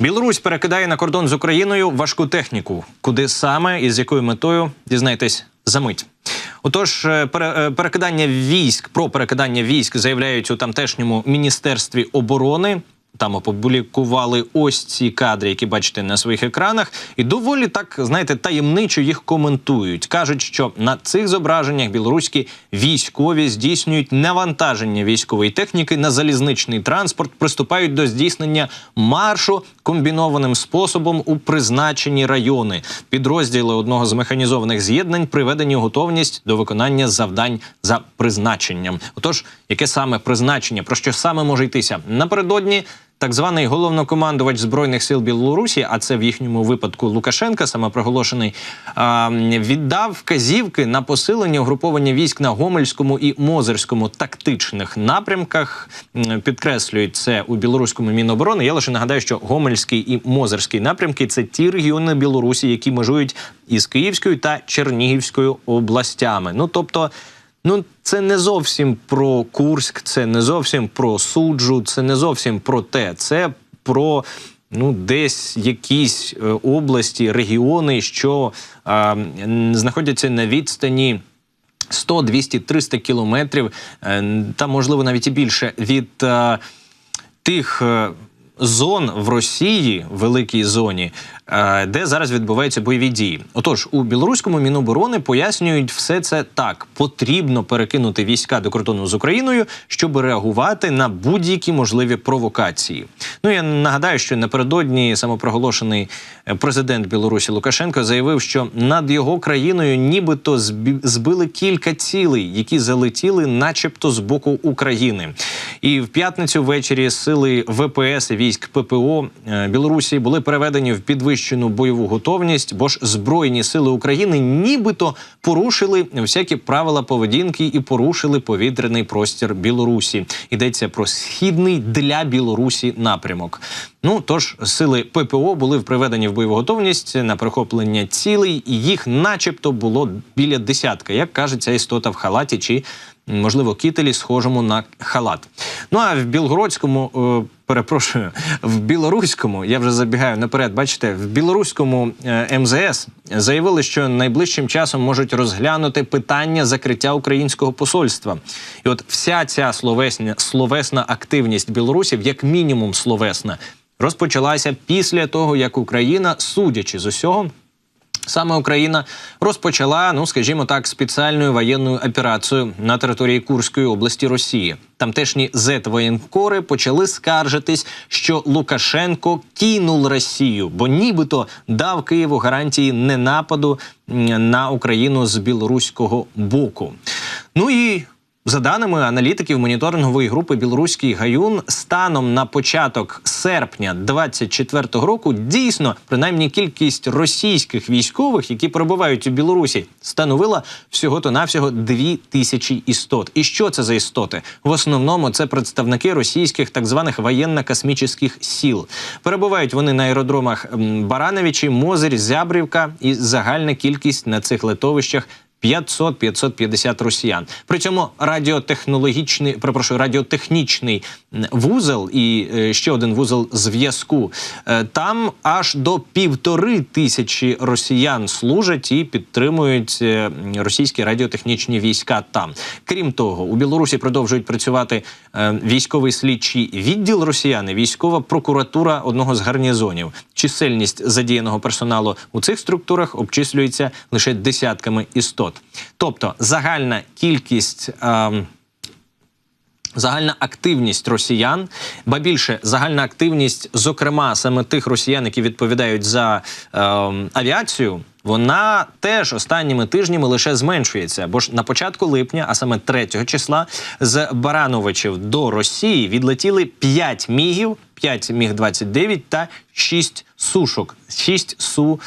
Білорусь перекидає на кордон з Україною важку техніку. Куди саме і з якою метою дізнайтесь за мить. Отож, е, е, перекидання військ про перекидання військ заявляють у тамтешньому міністерстві оборони. Там опублікували ось ці кадри, які бачите на своїх екранах, і доволі так знаєте таємничо їх коментують. кажуть, що на цих зображеннях білоруські військові здійснюють навантаження військової техніки на залізничний транспорт, приступають до здійснення маршу комбінованим способом у призначені райони. Підрозділи одного з механізованих з'єднань приведені у готовність до виконання завдань за призначенням. Отож, яке саме призначення, про що саме може йтися напередодні? Так званий головнокомандувач збройних сил Білорусі, а це в їхньому випадку Лукашенка, самопроголошений, віддав вказівки на посилення угруповання військ на Гомельському і Мозерському тактичних напрямках. Підкреслюють це у білоруському міноборони. Я лише нагадаю, що Гомельський і Мозерський напрямки це ті регіони Білорусі, які межують із Київською та Чернігівською областями. Ну тобто. Ну, це не зовсім про Курськ, це не зовсім про суджу, це не зовсім про те. Це про ну, десь якісь е, області, регіони, що е, знаходяться на відстані. 100, 200, 300 кілометрів, е, та можливо навіть і більше від е, тих е, зон в Росії, великій зоні, де зараз відбуваються бойові дії. Отож, у білоруському міноборони пояснюють все це так: потрібно перекинути війська до кордону з Україною, щоб реагувати на будь-які можливі провокації. Ну я нагадаю, що напередодні самопроголошений е, президент Білорусі Лукашенко заявив, що над його країною нібито збили кілька цілей, які залетіли, начебто, з боку України. І в п'ятницю ввечері сили ВПС і військ ППО е, Білорусі були переведені в підвищену бойову готовність, бо ж збройні сили України нібито порушили всякі правила поведінки і порушили повітряний простір Білорусі. Йдеться про східний для Білорусі напрямок. Ну тож сили ППО були приведені в бойову готовність на перехоплення цілей, і їх, начебто, було біля десятка, як каже ця істота в халаті чи можливо кітелі, схожому на халат. Ну а в білгородському. е, Перепрошую, в білоруському, я вже забігаю наперед. Бачите, в білоруському е, МЗС заявили, що найближчим часом можуть розглянути питання закриття українського посольства. І от вся ця словесня словесна активність білорусів, як мінімум словесна, розпочалася після того, як Україна, судячи з усього, Саме Україна розпочала, ну скажімо так, спеціальну воєнну операцію на території Курської області Росії. Тамтешні зет-воєнкори почали скаржитись, що Лукашенко кинув Росію, бо нібито дав Києву гарантії ненападу на Україну з білоруського боку. Ну і за даними аналітиків моніторингової групи Білоруський гаюн, станом на початок серпня 24-го року дійсно принаймні кількість російських військових, які перебувають у Білорусі, становила всього то навсього 2 тисячі істот. І що це за істоти? В основному це представники російських так званих воєнно-космічних сіл. Перебувають вони на аеродромах Барановичі, Мозир, Зябрівка, і загальна кількість на цих летовищах 500-550 росіян. При цьому радіотехнологічний, перепрошую, радіотехнічний вузол і е, ще один вузол зв'язку. е, Там аж до півтори тисячі росіян служать і підтримують е, російські радіотехнічні війська. Там крім того, у Білорусі продовжують працювати військовий слідчий відділ росіяни, військова прокуратура одного з гарнізонів. Чисельність задіяного персоналу у цих структурах обчислюється лише десятками істот. Тобто загальна кількість. Е, Загальна активність росіян, ба більше загальна активність, зокрема саме тих росіян, які відповідають за е, авіацію, вона теж останніми тижнями лише зменшується. Бо ж на початку липня, а саме 3 числа, з Барановичів до Росії відлетіли 5 мігів, 5 міг 29 та 6 сушок, 6 су.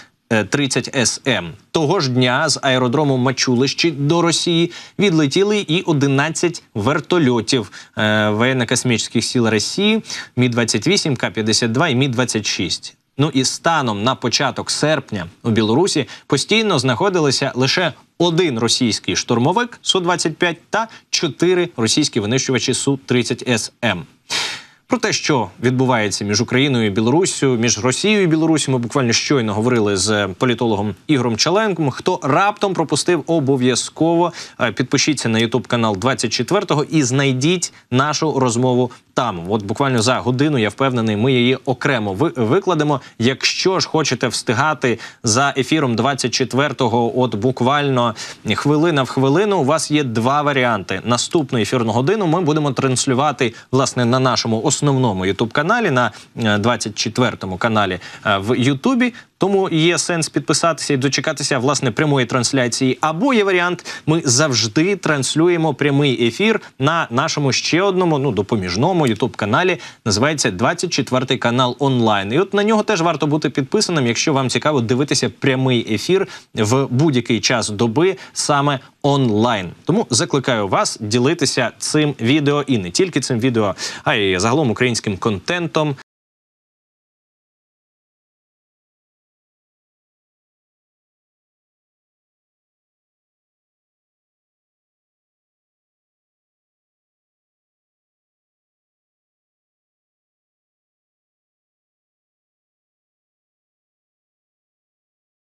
30 СМ. Того ж дня з аеродрому Мачулищі до Росії відлетіли і 11 вертольотів е, воєнно-космічних сил Росії Мі-28, К-52 і Мі-26. Ну і станом на початок серпня у Білорусі постійно знаходилися лише один російський штурмовик Су-25 та чотири російські винищувачі Су-30 СМ. Про те, що відбувається між Україною і Білоруссю, між Росією і Білоруссю, ми буквально щойно говорили з політологом Ігорем Чаленком. Хто раптом пропустив, обов'язково е, підпишіться на Ютуб канал 24-го і знайдіть нашу розмову там. От буквально за годину я впевнений, ми її окремо ви- викладемо. Якщо ж хочете встигати за ефіром 24-го, от буквально хвилина в хвилину, у вас є два варіанти. Наступну ефірну годину ми будемо транслювати власне на нашому основному Ютуб каналі на е, 24-му каналі е, в Ютубі. Тому є сенс підписатися і дочекатися власне прямої трансляції. Або є варіант, ми завжди транслюємо прямий ефір на нашому ще одному, ну допоміжному ютуб каналі. Називається 24 канал онлайн. І от на нього теж варто бути підписаним, якщо вам цікаво дивитися прямий ефір в будь-який час доби саме онлайн. Тому закликаю вас ділитися цим відео і не тільки цим відео, а й загалом українським контентом